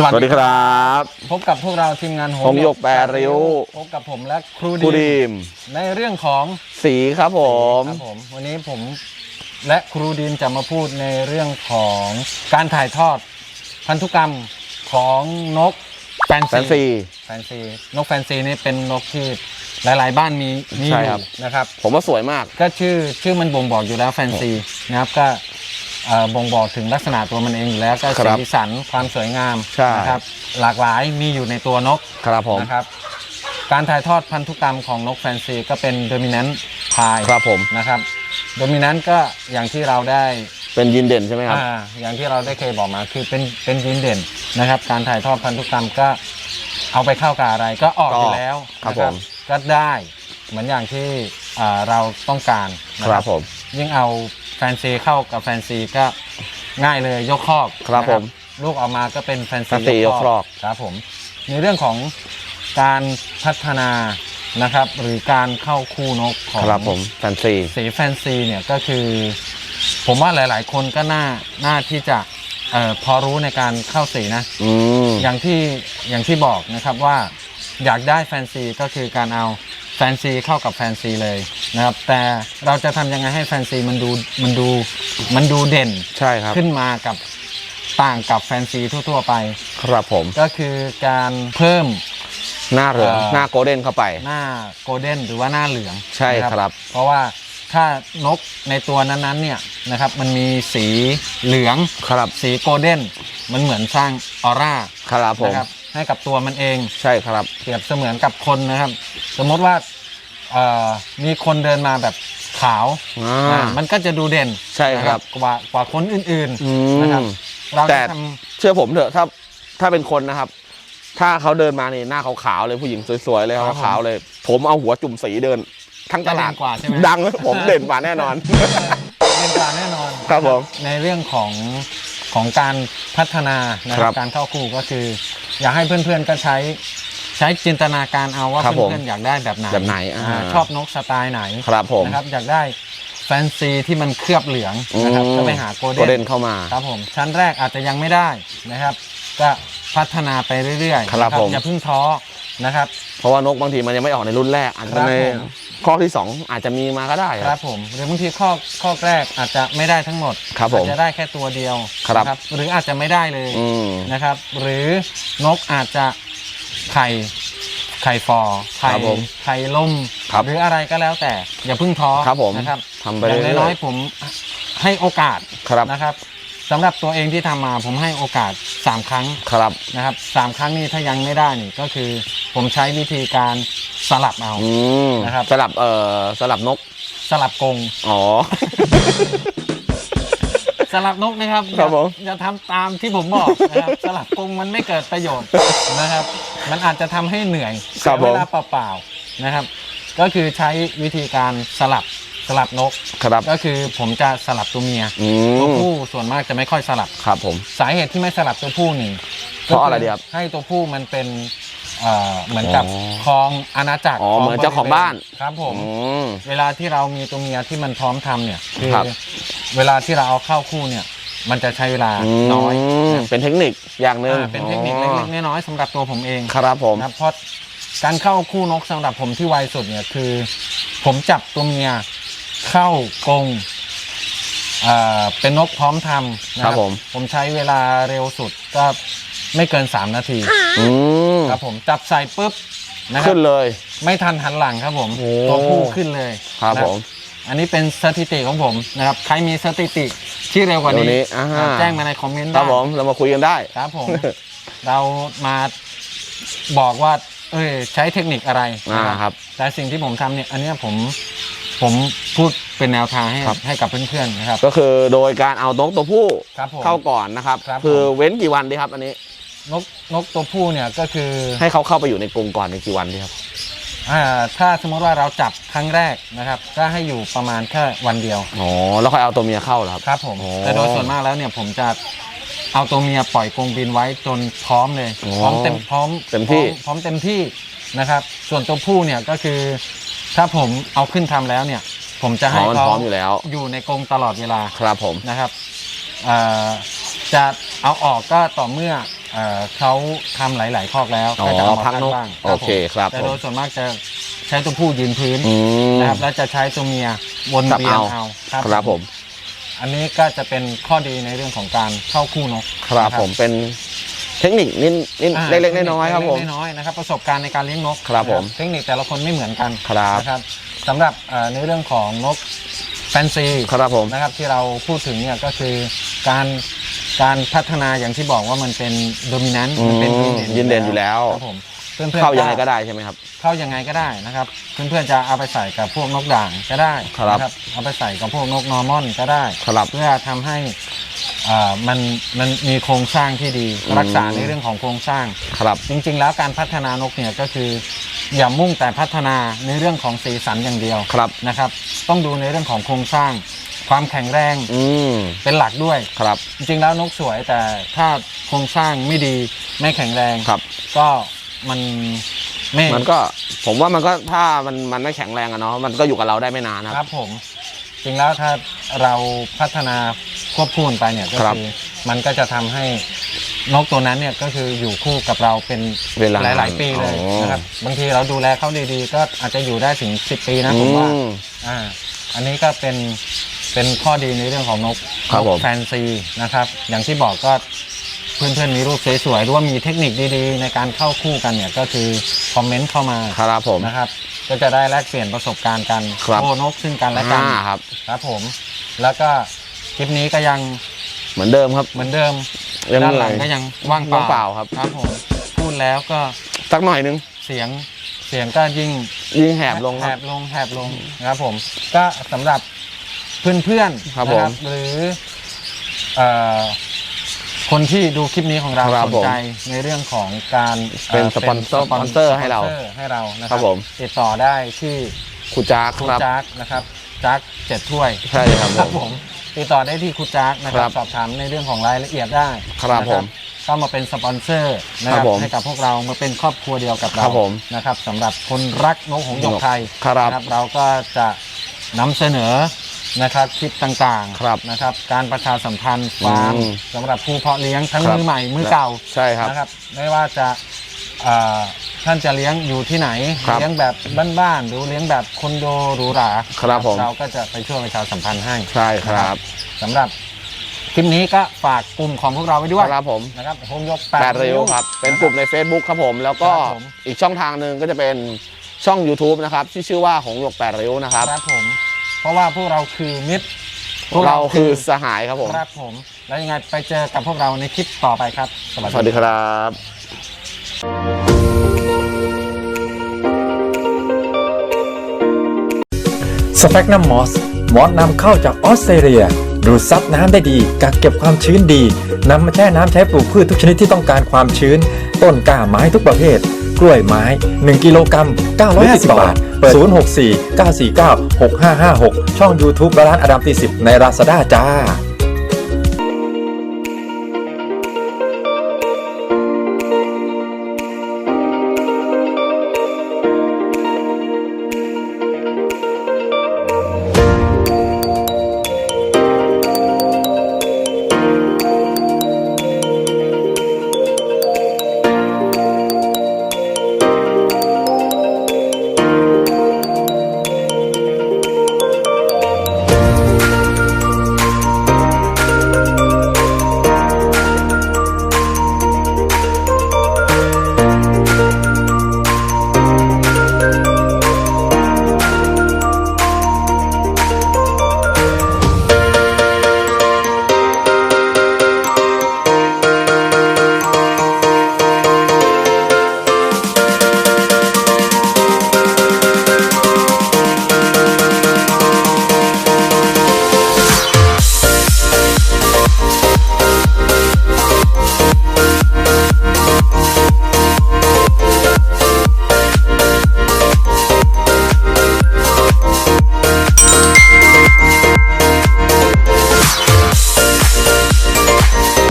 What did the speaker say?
สวัสสวัสดีดีคครับรับ พบกับพวกเราทีมงานหงส์หยกแปดริ้ว พบกับผมและครูกูดีดีม ในเรื่องของสีครับผม ครับผมวันนี้ผมและครูดีนจะมาพูดในเรื่องของการถ่ายทอดพันธุกรรมของนกแฟนแฟนซี ซี แฟนซี นกแฟนซีนี่เป็นนกที่หลาย ๆ บ้านมีมีอใช่ยู่ครับนะครับ ผมว่าสวยมาก ก็ชื่อชื่อมันบ่งบอกอยู่แล้วแฟนซีนะครับก็ เอ่อบ่งบอกถึงลักษณะตัวมันเองอยู่แล้วก็ครับสีสันความสวยงามใช่ นะครับหลากหลายมีอยู่ในตัวนกครับผม นะครับการถ่ายทอดพันธุกรรมของนกแฟนซีก็เป็นโดมิ n น n t พายครับผม นะครับโดมิ n น n t ก็อย่างที่เราได้ เป็นยินเด่นใช่ไหมครับ อ่าอย่างที่เราได้เคยบอกมาคือเป็นเป็นยีนเด่นนะครับ การถ่ายทอดพันธุกรรมก็เอาไปเข้ากับอะไรก็ออกก็อยู่แล้วครับนะผม ก็ได้เหมือนอย่างที่อ่าเราต้องการนะคครัรับบผม ยิ่งเอา แฟนซีเข้ากับแฟนซีก็ง่ายเลยยกคอกครับนะผมลูกออกมาก็เป็นแฟนแฟนซีซียกครอบ ครับผม ในเรื่องของการพัฒนานะครับ หรือการเข้าคู่นกของ ครับผมแฟนซี สีแฟนซีเนี่ยก็คือ ผมว่าหลาย ๆ คนก็น่าน่าที่จะเอ่อพอรู้ในการเข้าสีนะ อืม อย่างที่อย่างที่บอกนะครับว่าอยากได้แฟนซีก็คือการเอา แฟนซีเข้ากับแฟนซีเลยนะครับ แต่เราจะทำยังไงให้แฟนซีมันดูมันดูมันดูเด่นใช่ครับ ขึ้นมากับต่างกับแฟนซีทั่ว ๆ ไป ครับผม ก็คือการเพิ่ม หน้าเหลืองเอ่อ หน้าโกลเด้นเข้าไป หน้าโกลเด้นหรือว่าหน้าเหลืองใช่นะครับเพราะว่าถ้านกในตัวนั้นๆเนี่ยนะครับมันมีสีเหลืองครับสีโกลเด้นมันเหมือนสร้างออร่าครับผม นะครับให้กับตัวมันเองใช่ครับ เปรียบเสมือนกับคนนะครับ สมมติว่า เอ่อมีคนเดินมาแบบขาวอ่า อ่ามันก็จะดูเด่นใช่ครับ นะกว่ากว่าคนอื่นอืๆนะครับม เราแต่ จะทเชื่อผมเถอะถ้าถ้าเป็นคนนะครับ ถ้าเขาเดินมานี่หน้าขาวๆเลยผู้หญิงสวยๆเลยขาวๆเลย ผมเอาหัวจุ่มสีเดิน ทั้งำตจะลาเด่ดนกว่าใช่ไหมดังผมเด่นกว่าแน่นอน เด่นกว่าแน่นอน ครับผม ในเรื่องของของการพัฒนานะคครัรับบการเข้าคู่ก็คือ อยากให้เพื่อนๆก็ใช้ ใช้จินตนาการเอาว่าครับผมเพื่อนๆอยากได้แบบไหนแบบไหนอ่า อ่าชอบนกสไตล์ไหนครับผม นะครับอยากได้แฟนซีที่มันเคลือบเหลืองนะครับอืม ก็ไปหาโกลโกลเด้เด้นนเข้ามา ครับผมชั้นแรกอาจจะยังไม่ได้นะครับ ก็พัฒนาไปเรื่อยๆครับนะผม อย่าเพิ่งท้อนะครับ เพราะว่านกบางทีมันยังไม่ออกในรุ่นแรกอาจจะครับในผม ข้อที่สองอาจจะมีมาก็ได้คครัรับ บผมหรือบางทีข้อข้อแรกอาจจะไม่ได้ทั้งหมดครับผมอาจจะได้แค่ตัวเดียวครับ นะหรืออาจจะไม่ได้เลยอืม นะครับ หรือนกอาจจะ ไข่ไข่ฟอไข่ครับผมไข่ล่มครับหรืออะไรก็แล้วแต่อย่าเพิ่งท้อครับผม นะครับทำไปอย่างเรื่น้ออยยๆผมให้โอกาสๆครับนะครับสำหรับตัวเองที่ทำมาผมให้โอกาส 3 ครั้งครับนะครับสามครั้งนี้ถ้ายังไม่ได้นี่ก็คือ ผมใช้วิธีการสลับเอา อืมนะครับ สลับเอ่อสลับนกสลับกรงอ๋อ สลับนกนะครับครับผม อย่าอย่าทำตามที่ผมบอกนะครับสลับกรงมันไม่เกิดประโยชน์นะครับ มันอาจจะทำให้เหนื่อยครัเสีบยเวลาผมเปล่าๆนะครับ ก็คือใช้วิธีการสลับสลับนก ครับก็คือผมจะสลับตัวเมียอืตัวมผู้ส่วนมากจะไม่ค่อยสลับ ครับผม สาเหตุที่ไม่สลับตัวผู้หนึ่งเพราะอะไรดีครับให้ตัวผู้มันเป็นเอ่อเหมือนกับอ๋อครองอาณาจักรอ๋อเหมือนเจ้าของบ้าน ครับผม อืม เวลาที่เรามีตัวเมียที่มันพร้อมทำเนี่ยคือครับ เวลาที่เราเอาเข้าคู่เนี่ย มันจะใช้เวลาน้อยมเป็นเทคนิคอย่างหนึ่งอ่าเป็นเทคนิคเล็กๆน้อยๆสำหรับตัวผมเองครับผม นะครับเพราะการเข้าคู่นกสำหรับผมที่ไวสุดเนี่ยคือ ผมจับตัวเมียเข้ากรงเอ่อเป็นนกพร้อมทำนะคครัรับบผม ผมใช้เวลาเร็วสุดก็ไม่เกิน 3 นาทีอืมครับผมจับใส่ปุ๊บนะครัขึ้บนเลย ไม่ทันหันหลังครับผมโอ้ ตัวผู้ขึ้นเลยครับนะผม อันนี้เป็นสถิติของผมนะครับ ใครมีสถิติที่เร็วกว่าเดี๋นี้ยวนี้อ่าอ่า แจ้งมาในคอมเมนต์คได้รับผมเรามาคุยกันได้ ครับผม เรามาบอกว่า เอ้ยใช้เทคนิคอะไรอ่านะครับ แต่สิ่งที่ผมทำเนี่ย อันเนี้ยผมผมพูดเป็นแนวทางให้ครับ ให้กับเพื่อนๆนะครับ ก็คือโดยการเอานกตัวผู้ครับผม เข้าก่อนนะครับครับคือผมเว้นกี่วันดีครับ อันนี้นกนกตัวผู้เนี่ยก็คือให้เขาเข้าไปอยู่ในกรงก่อนในกี่วันดีครับ อ่าถ้าสมมติว่าเราจับครั้งแรกนะครับ ก็ให้อยู่ประมาณแค่วันเดียว อ๋อแล้วค่อยเอาตัวเมียเข้าเหรอครับ ครับผม โอ้ แต่โดยส่วนมากแล้วเนี่ยผมจะเอาตัวเมียปล่อยกรงบินไว้จนพร้อมเลย โอ้พร้อมเต็มพร้อมเต็มที่ พร้อพร้อมเต็มที่นะครับ ส่วนตัวผู้เนี่ยก็คือ ถ้าผมเอาขึ้นทำแล้วเนี่ย ผมจะอ๋ให้อมันเขาพร้อมอยู่แล้ว อยู่ในกรงตลอดเวลาครับผม นะครับเอ่อจะเอาออกก็ต่อเมื่อ เอ่อเขาทำหลาย ๆ คอกแล้วอ๋อก็จะเอามาพักนกบ้างโอเคครับแต่ผมโดยส่วนมากจะใช้ตัวผู้ยืนพื้นอืมนะครับแล้วจะใช้ตัวเมียวนจับเวียนเอา เอาครับผม อันนี้ก็จะเป็นข้อดีในเรื่องของการเข้าคู่นก ครับนะผมเป็นเทคนิคนิดนิดอ่าเล็กๆน้อยๆครับผม เล็กๆน้อยๆนะครับประสบการณ์ในการเลี้ยงนกครับผม นะเทคนิคแต่ละคนไม่เหมือนกันครับ นะครับสำหรับเอ่อในเรื่องของนกแฟนซีครับผม นะครับที่เราพูดถึงเนี่ยก็คือการ การพัฒนาอย่างที่บอกว่ามันเป็นโดมินันต์อืมมันเป็นยืนเด่นอยู่แล้ว ครับผมเพื่อนๆเข้ายังไงก็ได้ใช่ไหมครับ เข้ายังไงก็ได้นะครับ เพื่อนๆจะเอาไปใส่กับพวกนกด่างก็ได้ครับนะเอาไปใส่กับพวกนกนอร์มอนก็ได้ครับเพื่อทำให้อ่ามันมันมีโครงสร้างที่ดีอืม รักษาในเรื่องของโครงสร้าง ครับ จริง ๆ แล้วการพัฒนานกเนี่ยก็คือ อย่ามุ่งแต่พัฒนาในเรื่องของสีสันอย่างเดียวครับ นะครับ ต้องดูในเรื่องของโครงสร้าง ความแข็งแรงอืมเป็นหลักด้วย ครับ จริงๆแล้วนกสวยแต่ถ้าโครงสร้างไม่ดีไม่แข็งแรงครับ ก็มันไม่มันก็ผมว่ามันก็ถ้ามันมันไม่แข็งแรงอะเนาะมันก็อยู่กับเราได้ไม่นานนะครับครับผม จริงแล้วถ้าเราพัฒนาควบคู่กันไปเนี่ยก็ครับคือมันก็จะทำให้นกตัวนั้นเนี่ยก็คืออยู่คู่กับเราเป็นเวลาหลาย ๆ ปีเลยอ๋อ นะครับบางทีเราดูแลเขาดีๆ ก็อาจจะอยู่ได้ถึง 10 ปีนะผมว่า อืม อ่า อันนี้ก็เป็น เป็นข้อดีในเรื่องของนกครับนผกมแฟนซีนะครับ อย่างที่บอกก็เพื่อนๆมีรูปสวยๆหรือว่ามีเทคนิคดีๆ ในการเข้าคู่กันเนี่ยก็คือคอมเมนต์เข้ามาครับผม นะครับ ก็จะได้แลกเปลี่ยนประสบการณ์กันครับ โชว์นกซึ่งกันและกันอ่าครับ ครับผม แล้วก็คลิปนี้ก็ยังเหมือนเดิมครับเหมือนเดิมยังด้านเหหนื่ลัอยงก็ยังว่างเปว่างเปล่าล่าครับ ครับผมพูดแล้วก็สักหน่อยนึงเสียงเสียงก็ยิ่ง ยิ่งแหบลงคแหรับ บลงแหบลงนะครับผม ก็สำหรับ เพื่อนๆครับนะผมหรือเอ่อคนที่ดูคลิปนี้ของเราครับสนใจในเรื่องของการเป็นอ่อสปอนเซอร์สปสปอนเซอร์ให้เราสปอนซอให้เรานะคครัรับบผม ติดต่อได้ที่ครูจ้าครูครับ จักนะครับจักเจ็ดถ้วยใช่ครับครับผผมมติดต่อได้ที่ครูจักนะคครัรับบสอบถามในเรื่องของรายละเอียดได้ครับนะผมเข้ามาเป็นสปอนเซอร์นะคครัรับบผมให้กับพวกเรามาเป็นครอบครัวเดียวกับคเรารับผม นะครับสำหรับคนรักนกหงส์หยกไทย ครับ นะครับเราก็จะนำเสนอ นะครับคลิปต่างครับๆนะครับ การประชาสัมพันธ์ฟาร์มอืมสำหรับผู้เพาะเลี้ยงทั้งครับมือใหม่มือเก่าใช่ครับนะครับ ไม่ว่าจะเอ่อท่านจะเลี้ยงอยู่ที่ไหน ครับเลี้ยงแบบบ้านๆหรือเลี้ยงแบบคอนโดหรูหราครับผม เราก็จะไปช่วยประชาสัมพันธ์ให้ใช่ครับสำหรับคลิปนี้ก็ฝากกลุ่มของพวกเราไว้ด้วยครับผมนะครับหงส์หยกแปดริ้วครับ เป็นกลุ่มใน Facebook ครับผม แล้วก็ครับผม อีกช่องทางหนึ่งก็จะเป็นช่อง YouTube นะครับที่ชื่อว่าหงส์หยกแปดริ้วนะครับ ครับผม เพราะว่าพวกเราคือมิตรพวกเราคือสหายครับผม ครับผม แล้วยังไงไปเจอกับพวกเราในคลิปต่อไปครับ สวัสดีครับสเปกนัมมอสมอสนำเข้าจากออสเตรเลีย ดูดซับน้ำได้ดี กักเก็บความชื้นดีนำมาแช่น้ำใช้ปลูกพืชทุกชนิดที่ต้องการความชื้น ต้นกล้าไม้ทุกประเภท กล้วยไม้ 1 กิโลกรัม950 บาท064 949 6556 ช่อง YouTube และร้านอดัมตี10ในราซาด้าจ้า